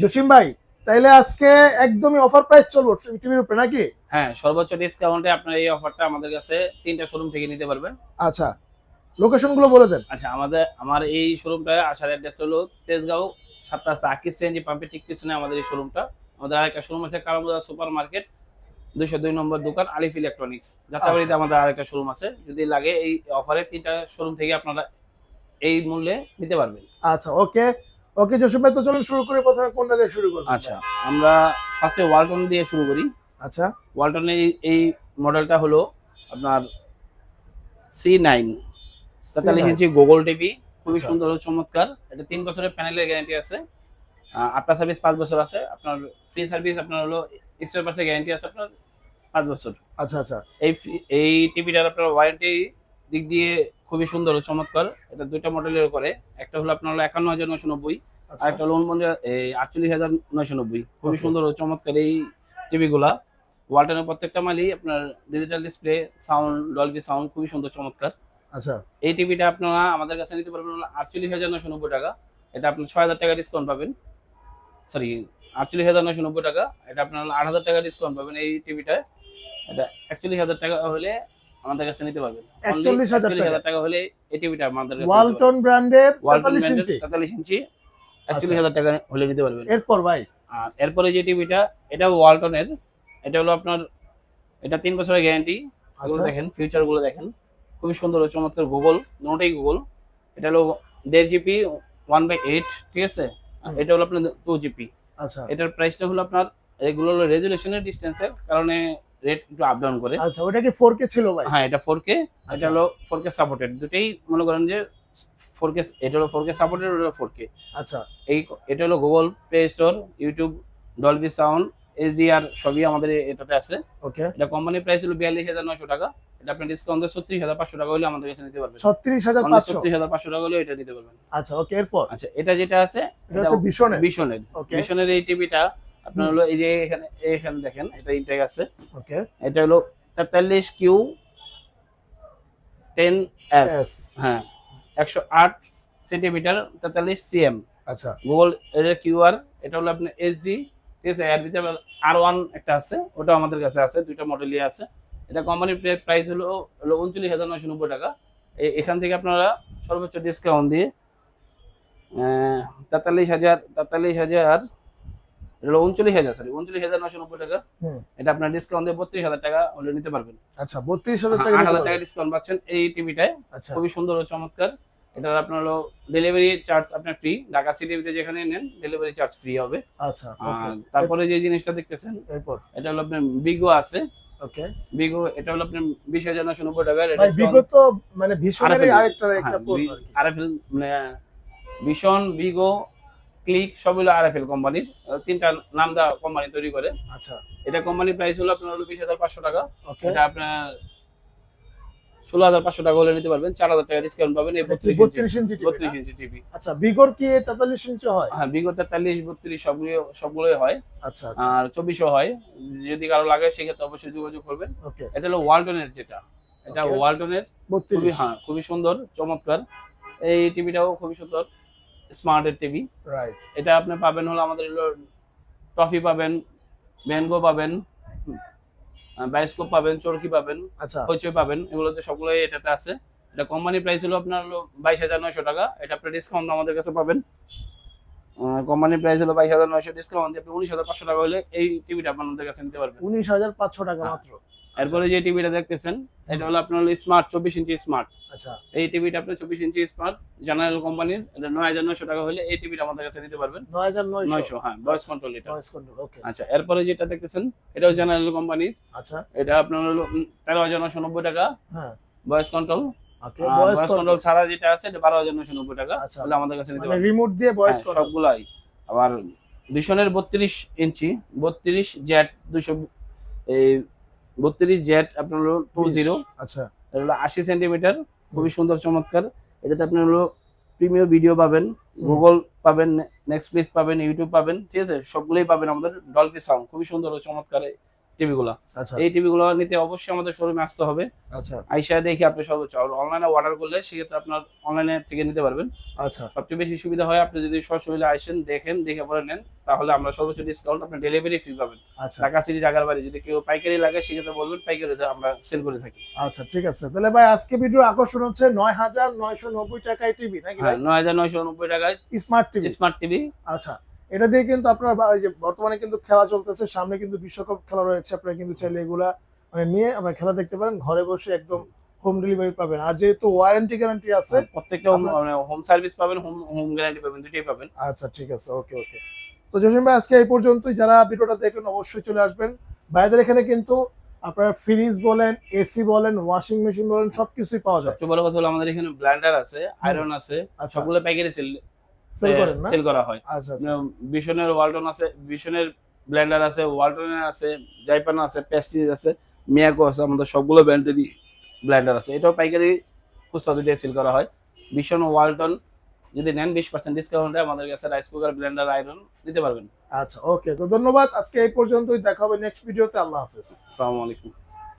জসিম ভাই তাইলে আজকে একদমই অফার প্রাইস চলবো টিভির উপরে নাকি? হ্যাঁ সর্বোচ্চ ডিসকাউন্টে আপনার এই অফারটা আমাদের কাছে তিনটা শোরুম থেকে নিতে পারবেন। আচ্ছা লোকেশনগুলো বলে দেন। আচ্ছা আমাদের আমার এই শোরুমটা আসার অ্যাড্রেস হলো তেজগাঁও সাত রাস্তা আকিস সিএনজি পাম্পের ঠিক পিছনে আমাদের এই শোরুমটা আমাদের আরেকটা শোরুম আছে কালামবাজার সুপার মার্কেট দুইশো দুই নম্বর দোকান আলিফ ইলেকট্রনিক্স। যাত্রাবাড়িতে আমাদের আরেকটা শোরুম আছে। যদি লাগে এই অফারে তিনটা শোরুম থেকে আপনারা এই মূল্যে নিতে পারবেন। আচ্ছা ওকে ওকে জসিম ভাই তো চলুন শুরু করে প্রথমে কোনটা দিয়ে শুরু করব? আচ্ছা আমরা ফার্স্টে ওয়ালটন দিয়ে শুরু করি। আচ্ছা। ওয়ালটনের এই- এই মডেলটা হলো আপনার সি নাইন তেতাল্লিশ ইঞ্চি গুগল টিভি খুবই আচ্ছা। সুন্দর ও চমৎকার। এটা তিন বছরের প্যানেলের গ্যারান্টি আছে। আফটার সার্ভিস পাঁচ বছর আছে। আপনার ফ্রি সার্ভিস আপনার হলো এক্সট্রা পার্সের গ্যারান্টি আছে আপনার পাঁচ বছর। আচ্ছা আচ্ছা। এই এই টিভিটার আপনার ওয়ারেন্টি দিক দিয়ে খুবই সুন্দর ও চমৎকার। এটা দুইটা মডেলের করে একটা হলো আপনার হলো একান্ন হাজার নয়শো নব্বই আর একটা হলো উনপঞ্চাশ এই আটচল্লিশ হাজার নয়শো নব্বই। খুবই সুন্দর ও চমৎকার এই টিভিগুলা। ওয়ালটনের প্রত্যেকটা মালই আপনার digital display sound Dolby sound খুবই সুন্দর চমৎকার। আচ্ছা। এই টিভিটা আপনারা আমাদের কাছে নিতে পারবেন আটচল্লিশ হাজার নয়শো নব্বই টাকা। এটা আপনি ছয় হাজার টাকা ডিসকাউন্ট পাবেন। সরি আটচল্লিশ হাজার নয়শো নব্বই টাকা। এটা আপনার আট হাজার টাকা ডিসকাউন্ট পাবেন এই টিভিটা এটা একচল্লিশ হাজার টাকা হলে আমাদের কাছে নিতে পারবেন। 41,000 টাকা। হাজার টাকা হলে এই টিভিটা আমাদের ওয়ালটন ব্র্যান্ডের তেতাল্লিশ ইঞ্চি। তেতাল্লিশ ইঞ্চি। একচল্লিশ হাজার টাকা হলে নিতে পারবেন। এরপর ভাই? এরপরে যে টিভিটা এটা ওয়ালটনের এটা হলো আপনার এটা তিন বছরের গ্যারান্টি আচ্ছা। দেখেন ফিউচারগুলো দেখেন। খুবই সুন্দর চমৎকার গুগল দুটোই গুগল এটা হলো দেড় জিবি ওয়ান বাই এইট ঠিক আছে? আর এটা হলো আপনার টু জিবি আচ্ছা। এটার প্রাইসটা হলো আপনার এগুলো হলো রেজুলেশনের ডিস্টেন্সের কারণে রেট একটু আপ ডাউন করে। আচ্ছা ওটা কি ফোর কে ছিল ভাই? হ্যাঁ এটা ফোর কে আচ্ছা। এটা হলো ফোর কে সাপোর্টেড দুটেই মনে করেন যে ফোর কে এটা হলো ফোর কে সাপোর্টেড ওটা ফোর কে আচ্ছা। এই এটা হলো Google Play Store YouTube Dolby sound HDR সবই আমাদের এটাতে আছে। ওকে। এটা কোম্পানির প্রাইস হলো বিয়াল্লিশ হাজার নয়শো টাকা। এটা আপনি ডিসকাউন্ট ছত্রিশ হাজার পাঁচশো টাকা হলে আমাদের কাছে নিতে পারবেন। ছত্রিশ হাজার পাঁচশো? ছত্রিশ হাজার পাঁচশো টাকা হলে এটা নিতে পারবেন। আচ্ছা ওকে এরপর? আচ্ছা এটা যেটা আছে এটা হচ্ছে ভীষণের ওকে। ভীষণের এই টিভিটা আপনার হলো এই যে এখানে এখানে দেখেন এটা ইনটেক আছে। ওকে। এটা হলো তেতাল্লিশ কিউ টেন এস হ্যাঁ। একশো আট সেন্টিমিটার তেতাল্লিশ সিএম। আচ্ছা। গুগল এর কিউআর এটা হলো আপনার এইচডি ঠিক আছে? এর ভিতরে আর ওয়ান একটা আছে ওটা আমাদের কাছে আছে দুইটা মডেলই আছে। এটা কোম্পানির প্রাইস হলো হলো উনচল্লিশ হাজার নয়শো নব্বই টাকা। এখান থেকে আপনারা সর্বোচ্চ ডিসকাউন্ট দিয়ে তেতাল্লিশ হাজার তেতাল্লিশ হাজার এটা উনচল্লিশ হাজার সরি উনচল্লিশ হাজার নয়শো নব্বই টাকা। এটা আপনার ডিসকাউন্ট দিয়ে বত্রিশ হাজার টাকা নিতে পারবেন। আচ্ছা বত্রিশ হাজার টাকা আট হাজার টাকা ডিসকাউন্ট পাচ্ছেন এই টিভিটায় আচ্ছা। খুবই সুন্দর ও চমৎকার। এটা আপনার হলো ডেলিভারি চার্জ আপনার ফ্রি ঢাকা সিটিভিতে যেখানে নেন ডেলিভারি চার্জ ফ্রি হবে। আচ্ছা তারপরে যে জিনিসটা দেখতেছেন এরপর? এটা হলো আপনার বিগো আছে। ওকে। বিগো এটা হলো আপনার বিশ হাজার নশো নব্বই টাকার মানে ভীষণের আরেকটা একটা পণ্য আর মানে ভীষণ বিগো ক্লিক সব হলো আরএফএল কোম্পানির তিনটা নাম দেওয়া কোম্পানি তৈরি করে। আচ্ছা। এটা কোম্পানির প্রাইস হলো আপনার হলো বিশ হাজার পাঁচশো টাকা। এটা আপনার ষোলো হাজার পাঁচশো টাকা হলে নিতে পারবেন চার হাজার টাকা ডিসকাউন্ট পাবেন এই বত্রিশ ইঞ্চি বত্রিশ ইঞ্চি টিভি আচ্ছা বিগর কি তেতাল্লিশ ইঞ্চি হয়? হ্যাঁ বিগত তেতাল্লিশ বত্রিশ সবগুলো সবগুলোই হয়। আচ্ছা আচ্ছা। আর চব্বিশও হয়। যদি কারও লাগে সেক্ষেত্রে অবশ্যই যোগাযোগ করবেন। এটা হলো ওয়ালটনের যেটা। এটা. ওয়ালটনের খুবই হ্যাঁ খুবই সুন্দর চমৎকার। এই টিভিটাও খুবই সুন্দর। স্মার্টের টিভি রাইট এটা আপনি পাবেন হলো আমাদের টফি পাবেন ম্যানগো পাবেন বায়োস্কোপ পাবেন চরকি পাবেন আচ্ছা। হইচই পাবেন এগুলোতে সবগুলোই এটাতে আছে। এটা কোম্পানি প্রাইস হলো আপনার হলো বাইশ হাজার নয়শো টাকা। এটা আপনি ডিসকাউন্ট আমাদের কাছে পাবেন। কোম্পানির প্রাইস হলো বাইশ হাজার নয়শো ডিসকাউন্ট আপনি উনিশ হাজার পাঁচশো টাকা হলে এই টিভিটা আপনাদের কাছে নিতে পারবেন। উনিশ হাজার পাঁচশো টাকা হ্যাঁ। মাত্র। এরপরে যে টিভিটা দেখতেছেন এটা হলো আপনার হলো স্মার্ট চব্বিশ ইঞ্চি স্মার্ট আচ্ছা। এই টিভিটা আপনার চব্বিশ ইঞ্চি স্মার্ট জেনারেল কোম্পানির এটা নয় হাজার নয়শো টাকা হলে এই টিভিটা আমাদের কাছে নিতে পারবেন। নয় হাজার নয়শো? হ্যাঁ ভয়েস কন্ট্রোল এটা। আচ্ছা এরপরে যেটা দেখতেছেন এটাও জেনারেল কোম্পানির আচ্ছা। এটা আপনার হলো তেরো হাজার নয়শো নব্বই টাকা। হ্যাঁ। ভয়েস কন্ট্রোল ভয়েস কন্ট্রোল ছাড়া যেটা আছে এটা বারো হাজার নয়শো নব্বই টাকা আচ্ছা। তাহলে আমাদের কাছে নিতে মানে পারবেন। রিমোট দিয়ে ভয়েস হ্যাঁ, সবগুলাই। আবার ভীষণের বত্রিশ ইঞ্চি বত্রিশ জেট দুশো এই বত্রিশ জেট আপনার হলো টু জিরো। আচ্ছা। হলো আশি সেন্টিমিটার খুবই সুন্দর চমৎকার। এটাতে আপনার হলো প্রিমিয়ার ভিডিও পাবেন গুগল পাবেন নেক্সট প্লেস পাবেন ইউটিউব পাবেন ঠিক আছে? সবগুলোই পাবেন আমাদের ডলফি সাউন্ড খুবই সুন্দর ও চমৎকার টিভি গুলা আচ্ছা। এই টিভি গুলো নিতে অবশ্যই আমাদের শোরুমে আসতে হবে। আচ্ছা। আইসা দেখি আপনি সর্বোচ্চ অনলাইনে অর্ডার করলে সেক্ষেত্রে আপনার অনলাইনে থেকে নিতে পারবেন। আচ্ছা। সবচেয়ে বেশি সুবিধা হয় আপনি যদি সরাসরি আসেন দেখেন দেখে পরে নেন তাহলে আমরা সর্বোচ্চ ডিসকাউন্ট আপনি ডেলিভারি ফ্রি পাবেন। আচ্ছা। ঢাকা সিটি ঢাকার বাড়ি যদি কেউ পাইকারি লাগে সেক্ষেত্রে বলবেন পাইকারিতে আমরা সেল করে থাকি। আচ্ছা ঠিক আছে। তাহলে ভাই আজকে ভিডিওর আকর্ষণ হচ্ছে নয় হাজার নয়শো নব্বই টাকায় টিভি নাকি হ্যাঁ নয় হাজার নয়শো নব্বই টাকায় স্মার্ট টিভি স্মার্ট টিভি আচ্ছা। এটা দিয়ে কিন্তু আপনার যে বর্তমানে কিন্তু খেলা চলতেছে সামনে কিন্তু বিশ্বকাপ খেলা রয়েছে আপনারা কিন্তু চাইলে এগুলা মানে নিয়ে আপনারা খেলা দেখতে পারেন ঘরে বসে একদম হোম ডেলিভারি পাবেন। আর যেহেতু ওয়ারেন্টি গ্যারান্টি আছে প্রত্যেকটা হোম সার্ভিস পাবেন হোম হোম গ্যারান্টি পাবেন দুটোই পাবেন। আচ্ছা ঠিক আছে ওকে ওকে তো জসিম ভাই আজকে এই পর্যন্তই। যারা ভিডিওটা দেখলেন অবশ্যই চলে আসবেন। ভাইদের এখানে কিন্তু আপনার ফ্রিজ বলেন এসি বলেন ওয়াশিং মেশিন বলেন সবকিছুই পাওয়া যায়। সবচেয়ে বড় কথা হলো আমাদের এখানে ব্ল্যান্ডার আছে আয়রন আছে আচ্ছা। সবগুলো পাইকারি সেল সেল করেন না? সেল করা হয়। আচ্ছা আচ্ছা। বিশনের ওয়ালটন আছে বিশনের ব্লেন্ডার আছে ওয়ালটনের আছে জাইপান আছে পেস্টিজ আছে মিয়াকো আছে আমাদের সবগুলো ব্র্যান্ডেরই ব্লেন্ডার আছে। এটাও পাইকারি খুচরা সেল করা হয়। ভীষণ ওয়ালটন যদি নেন বিশ পার্সেন্ট ডিসকাউন্টে আমাদের কাছে রাইস কুকার ব্লেন্ডার আয়রন দিতে পারবেন। আচ্ছা ওকে তো ধন্যবাদ। আজকে এই পর্যন্তই। দেখা হবে নেক্সট ভিডিওতে আল্লাহ হাফেজ। আসসালামু আলাইকুম।